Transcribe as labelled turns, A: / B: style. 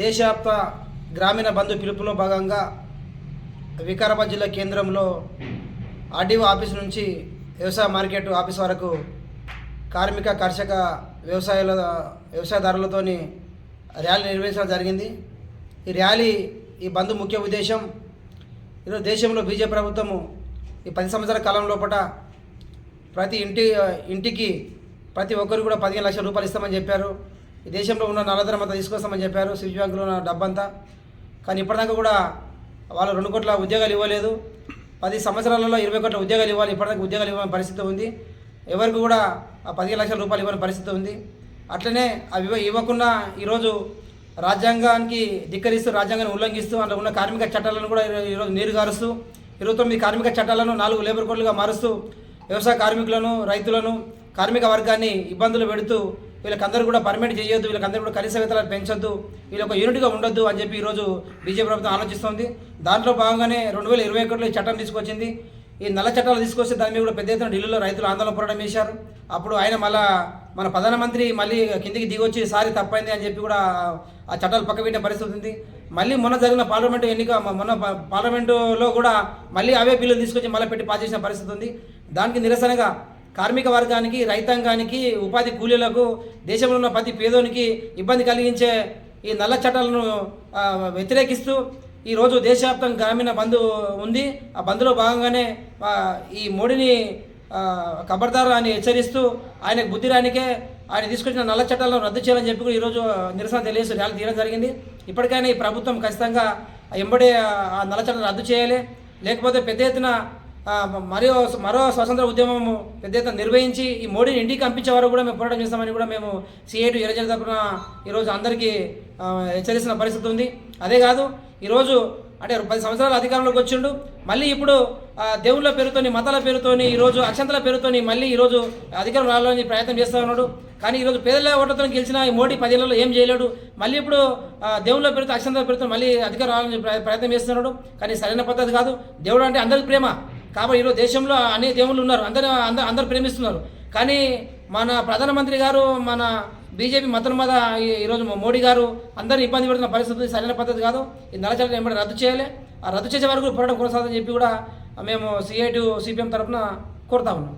A: దేశవ్యాప్త గ్రామీణ బంధు పిలుపులో భాగంగా వికారాబాద్ జిల్లా కేంద్రంలో ఆర్డీఓ ఆఫీస్ నుంచి వ్యవసాయ మార్కెట్ ఆఫీస్ వరకు కార్మిక కర్షక వ్యవసాయాల వ్యవసాయదారులతోని ర్యాలీ నిర్వహించడం జరిగింది. ఈ ర్యాలీ ఈ బంధు ముఖ్య ఉద్దేశం ఈరోజు దేశంలో బీజేపీ ప్రభుత్వము ఈ పది సంవత్సరాల కాలం లోపల ప్రతి ఇంటి ఇంటికి ప్రతి ఒక్కరు కూడా పదిహేను లక్షల రూపాయలు ఇస్తామని చెప్పారు. ఈ దేశంలో ఉన్న నల్లధనం అంతా తీసుకొస్తామని చెప్పారు. స్విచ్ బ్యాంకులో ఉన్న డబ్బంతా. కానీ ఇప్పటిదాకా కూడా వాళ్ళు రెండు కోట్ల ఉద్యోగాలు ఇవ్వలేదు. పది సంవత్సరాలలో ఇరవై కోట్ల ఉద్యోగాలు ఇవ్వాలి. ఇప్పటిదాకా ఉద్యోగాలు ఇవ్వని పరిస్థితి ఉంది. ఎవరికి కూడా ఆ పదిహేను లక్షల రూపాయలు ఇవ్వని పరిస్థితి ఉంది. అట్లనే అవి ఇవ్వకుండా ఈరోజు రాజ్యాంగానికి ధిక్కరిస్తూ రాజ్యాంగాన్ని ఉల్లంఘిస్తూ అందులో ఉన్న కార్మిక చట్టాలను కూడా ఈరోజు నీరు గారుస్తూ ఇరవై తొమ్మిది కార్మిక చట్టాలను నాలుగు లేబర్ కోడ్లుగా మారుస్తూ వ్యవసాయ కార్మికులను రైతులను కార్మిక వర్గాన్ని ఇబ్బందులు పెడుతూ వీళ్ళకందరూ కూడా పర్మిట్ చేయొద్దు వీళ్ళకందరూ కూడా కలిసి వేతనాలు పెంచొద్దు వీళ్ళు ఒక యూనిట్గా ఉండొద్దు అని చెప్పి ఈరోజు బీజేపీ ప్రభుత్వం ఆలోచిస్తోంది. దాంట్లో భాగంగానే రెండు వేల ఇరవై ఒకటిలో ఈ చట్టం తీసుకొచ్చింది. ఈ నల్ల చట్టాలు తీసుకొస్తే దాని మీద కూడా పెద్ద ఎత్తున ఢిల్లీలో రైతులు ఆందోళన పోరాటం చేశారు. అప్పుడు ఆయన మళ్ళా మన ప్రధానమంత్రి మళ్ళీ కిందికి దిగొచ్చి సారి తప్పైంది అని చెప్పి కూడా ఆ చట్టాలు పక్కపెట్టిన పరిస్థితి ఉంది. మళ్ళీ మొన్న జరిగిన పార్లమెంటు ఎన్నిక మొన్న పార్లమెంటులో కూడా మళ్ళీ అవే బిల్లులు తీసుకొచ్చి మళ్ళీ పెట్టి పాస్ చేసిన పరిస్థితి ఉంది. దానికి నిరసనగా కార్మిక వర్గానికి రైతాంగానికి ఉపాధి కూలీలకు దేశంలో ఉన్న ప్రతి పేదోనికి ఇబ్బంది కలిగించే ఈ నల్ల చట్టాలను వ్యతిరేకిస్తూ ఈరోజు దేశవ్యాప్తంగా గ్రామీణ బంధు ఉంది. ఆ బంధులో భాగంగానే ఈ మోడీని ఆ, అని హెచ్చరిస్తూ ఆయనకు బుద్ధి రానికే ఆయన తీసుకొచ్చిన నల్ల చట్టాలను రద్దు చేయాలని చెప్పి కూడా ఈరోజు నిరసన తెలియజేసి ర్యాలీ తీయడం జరిగింది. ఇప్పటికైనా ఈ ప్రభుత్వం ఖచ్చితంగా ఎంబడే ఆ నల్ల చట్టాలను రద్దు చేయాలి. లేకపోతే పెద్ద ఎత్తున మరో మరో స్వతంత్ర ఉద్యమం పెద్ద ఎత్తున నిర్వహించి ఈ మోడీని ఇంటికి పంపించే వరకు కూడా మేము పోరాటం చేస్తామని కూడా మేము సిఐటి ఇరజల తరపున ఈరోజు అందరికీ హెచ్చరిస్తున్న పరిస్థితి ఉంది. అదే కాదు ఈరోజు అంటే పది సంవత్సరాల అధికారంలోకి వచ్చిండు. మళ్ళీ ఇప్పుడు దేవుళ్ళ పేరుతోని మతాల పేరుతోని ఈరోజు అక్షంతల పేరుతోని మళ్ళీ ఈరోజు అధికారం రావాలని ప్రయత్నం చేస్తూ ఉన్నాడు. కానీ ఈరోజు పేదల ఓటర్తో గెలిచిన ఈ మోడీ పదేళ్ళలో ఏం చేయలేడు. మళ్ళీ ఇప్పుడు దేవుళ్ళ పేరుతో అక్షంతల పేరుతో మళ్ళీ అధికారం రావాలని ప్ర- ప్రయత్నం చేస్తున్నాడు. కానీ సరైన పద్ధతి కాదు. దేవుడు అంటే అందరికి ప్రేమ. కాబట్టి ఈరోజు దేశంలో అనేక దేవుళ్ళు ఉన్నారు. అందరూ అందరూ అందరు ప్రేమిస్తున్నారు. కానీ మన ప్రధానమంత్రి గారు మన బీజేపీ మతం మీద ఈరోజు మోడీ గారు అందరూ ఇబ్బంది పెడుతున్న పరిస్థితి సరైన పద్ధతి కాదు. ఈ నల్లచట్టం వెంబడి రద్దు చేయాలి. ఆ రద్దు చేసే వరకు పోరాటం కొనసాగదని చెప్పి కూడా మేము సిఐటి సిపిఎం తరఫున కోరుతా ఉన్నాం.